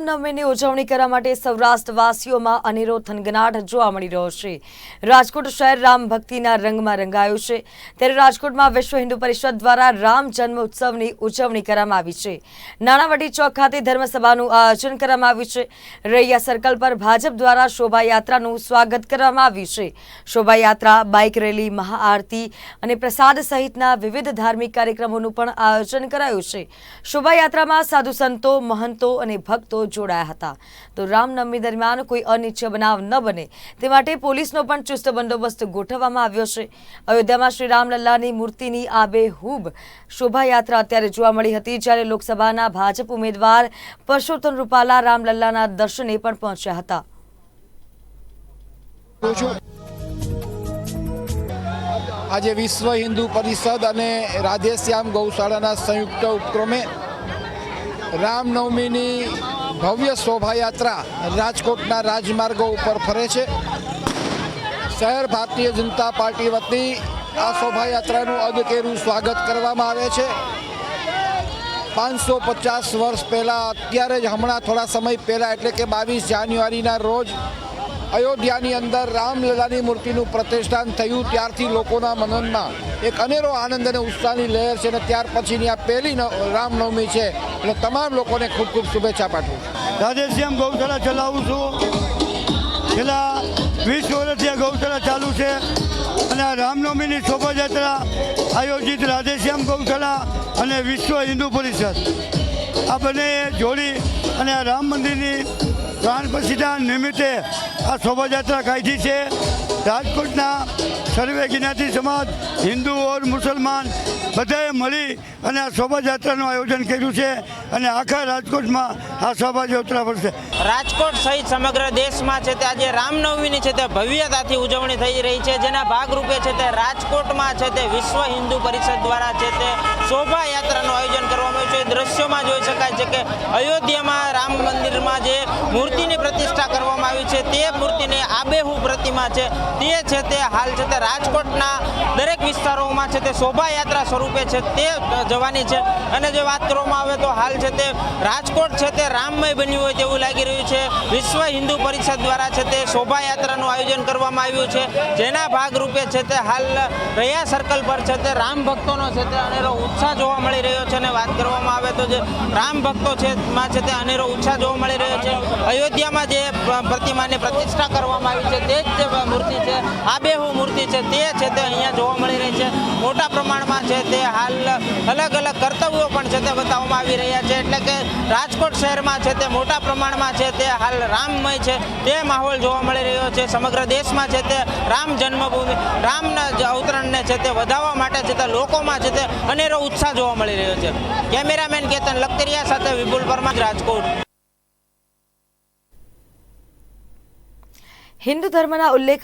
નવમીની ઉજવણી કરવા માટે સૌરાષ્ટ્રવાસીઓમાં અનેરો થનગનાટ જોવા મળી રહ્યો છે. રાજકોટ શહેર રામ ભક્તિના રંગમાં રંગાયું છે. ત્યારે રાજકોટમાં વિશ્વ હિન્દુ પરિષદ દ્વારા રામ જન્મ ઉત્સવની ઉજવણી કરવામાં આવી છે. નાણાવટી ચોક ખાતે ધર્મસભાનું આયોજન કરવામાં આવ્યું છે. રૈયા સર્કલ પર ભાજપ દ્વારા શોભાયાત્રાનું સ્વાગત કરવામાં આવ્યું છે. શોભાયાત્રા, બાઇક રેલી, મહાઆરતી અને પ્રસાદ સહિતના વિવિધ ધાર્મિક કાર્યક્રમોનું પણ આયોજન કરાયું છે. શોભાયાત્રામાં સાધુ સંતો, મહંતો અને ભક્તો જોડાયા હતા. તો રામનવમી દરમિયાન કોઈ અનિચ્છ બનાવ ન બને. તે માટે પોલીસનો પણ ચુસ્ત બંદોબસ્ત ગોઠવવામાં આવ્યો છે. અયોધ્યામાં શ્રી રામલલ્લાની મૂર્તિની આબેહૂબ શોભાયાત્રા અત્યારે જોવા મળી હતી, જ્યારે લોકસભાના ભાજપ ઉમેદવાર પરસોત્તમ રૂપાલા રામલલ્લાના દર્શને પણ પહોંચ્યા હતા. આજે વિશ્વ હિન્દુ પરિષદ અને રાધેશ્યામ ગૌશાળાના સંયુક્ત ઉપક્રમે રામનવમીની ભવ્ય શોભાયાત્રા રાજકોટના રાજમાર્ગો ઉપર ફરે છે. શહેર ભારતીય જનતા પાર્ટી વતી આ શોભાયાત્રાનું અદકેરું સ્વાગત કરવામાં આવે છે. પાંચસો પચાસ વર્ષ પહેલાં, અત્યારે જ હમણાં થોડા સમય પહેલાં, એટલે કે બાવીસ જાન્યુઆરીના રોજ અયોધ્યાની અંદર રામલલાની મૂર્તિનું પ્રતિષ્ઠાન થયું ત્યારથી લોકોના મનનમાં એક અનેરો આનંદ અને ઉત્સાહની લહેર છે અને ત્યાર પછીની આ પહેલી રામનવમી છે. એટલે તમામ લોકોને ખૂબ ખૂબ શુભેચ્છા પાઠવું છું. રાધેશ્યામ ગૌશાળા ચલાવું છું. છેલ્લા વીસ વર્ષથી આ ગૌશાળા ચાલુ છે અને આ રામનવમીની શોભાયાત્રા આયોજિત રાધેશ્યામ ગૌશાળા અને વિશ્વ હિન્દુ પરિષદ. આ બંને જોડી અને આ રામ મંદિરની પ્રાણ પ્રતિષ્ઠા નિમિત્તે આ શોભાયાત્રા કાઢી છે. રાજકોટના સર્વે જ્ઞાતિ સમાજ, હિન્દુ ઓર મુસલમાન, બધાએ મળી અને આ શોભાયાત્રાનું આયોજન કર્યું છે અને આખા રાજકોટમાં આ શોભાયાત્રા પડશે રાજકોટ સહિત સમગ્ર દેશમાં છે તે આજે રામનવમીની છે તે ભવ્યતાથી ઉજવણી થઈ રહી છે. જેના ભાગરૂપે છે તે રાજકોટમાં છે તે વિશ્વ હિન્દુ પરિષદ દ્વારા છે તે શોભાયાત્રાનું આયોજન દ્રશ્યોમાં જોઈ શકાય છે કે અયોધ્યામાં રામ મંદિરમાં જે મૂર્તિની પ્રતિષ્ઠા કરવામાં આવી છે તે મૂર્તિની આબેહુ પ્રતિમા છે તે છે તે હાલ છે તે રાજકોટના દરેક વિસ્તારોમાં છે તે શોભાયાત્રા સ્વરૂપે છે તે જવાની છે અને જે વાત કરવામાં આવે તો હાલ છે તે રાજકોટ છે તે રામમય બન્યું હોય તેવું લાગી રહ્યું છે વિશ્વ હિન્દુ પરિષદ દ્વારા છે તે શોભાયાત્રાનું આયોજન કરવામાં આવ્યું છે જેના ભાગરૂપે છે તે હાલ રહ્યા સર્કલ પર છે તે રામ ભક્તોનો છે તે અનેરો ઉત્સાહ જોવા મળી રહ્યો છે અને વાત કરવામાં આવે તો જે રામ ભક્તો છે, માં છે તે અનેરો ઉત્સાહ જોવા મળી રહ્યો છે. અયોધ્યામાં જે પ્રતિમાની પ્રતિષ્ઠા કરવામાં આવી છે, તે જ મૂર્તિ છે આબેહુ મૂર્તિ છે, તે છે તે અહીંયા જોવા મળી રહી છે. મોટા પ્રમાણમાં છે તે હાલ અલગ અલગ કર્તવ્યો પણ છે તે બતાવવામાં આવી રહ્યા છે. એટલે કે રાજકોટ શહેરમાં છે તે મોટા પ્રમાણમાં છે તે હાલ રામમય છે. તે માહોલ જોવા મળી રહ્યો છે. સમગ્ર દેશમાં છે તે રામ જન્મભૂમિ, રામના અવતરણને છે તે વધાવવા માટે છે તે લોકોમાં છે તે અનેરો ઉત્સાહ જોવા મળી રહ્યો છે. કેમેરામેન કેતન લખતરિયા સાથે વિપુલ પરમાર, રાજકોટ. હિન્દુ ધર્મના ઉલ્લેખ